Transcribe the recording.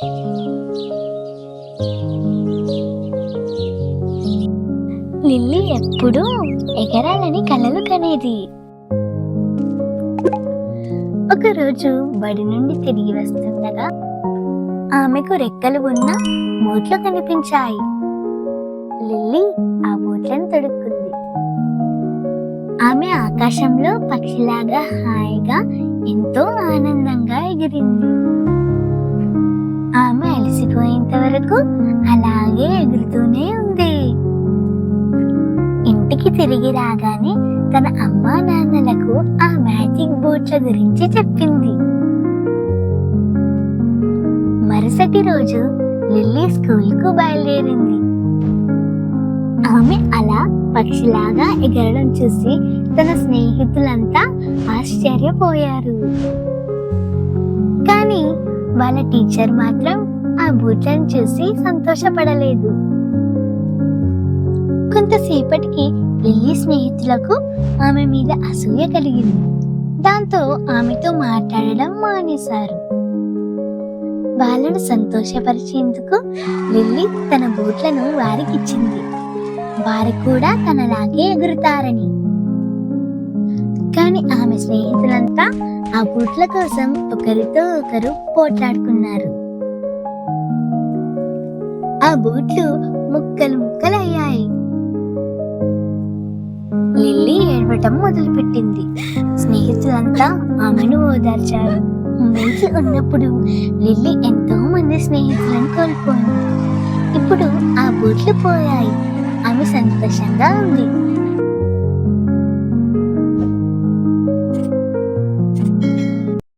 Lily ఎప్పుడూ ఎగరాలని కలలు కనేది. ఒకరోజు బడి నుండి తిరిగి వస్తుండగా ఆమెకు రెక్కలు ఉన్న బూట్లు కనిపించాయి. లిల్లీ ఆ బూట్లను తొడుక్కుంది. ఆమె ఆకాశంలో పక్షిలాగా హాయిగా ఎంతో ఆనందంగా ఎగిరింది. ఇంటికి తిరిగి రాగానే తన అమ్మా నాన్నలకు ఆ మ్యాజిక్ బోట్ల గురించి చెప్పింది. మరుసటి రోజు లిల్లీ స్కూల్కు బయలుదేరింది. ఆమె అలా పక్షిలాగా ఎగరడం చూసి తన స్నేహితులంతా ఆశ్చర్యపోయారు. కానీ వాళ్ళ టీచర్ మాత్రం ఆ బూట్లను చూసి సంతోషపడలేదు. కొంతసేపటికి లిల్లీ స్నేహితులకు ఆమె మీద అసూయ కలిగింది. దాంతో ఆమెతో మాట్లాడడం మానేశారు. వాళ్ళను సంతోషపరిచేందుకు లిల్లీ తన బూట్లను వారికిచ్చింది. వారు కూడా తనలాగే ఎగురుతారని. కానీ ఆమె స్నేహితులంతా ఆ బూట్ల కోసం ఒకరితో ఒకరు పోట్లాడుకున్నారు. ఆ బూట్లు ముక్కలు ముక్కలయ్యాయి. లిల్లీ మొదలుపెట్టింది. స్నేహితులంతా ఆమెను ఓదార్చారు. మంచి ఉన్నప్పుడు లిల్లీ ఎంతో మంది స్నేహితులను కోల్పోయింది. ఇప్పుడు ఆ బూట్లు పోయాయి. ఆమె సంతోషంగా ఉంది.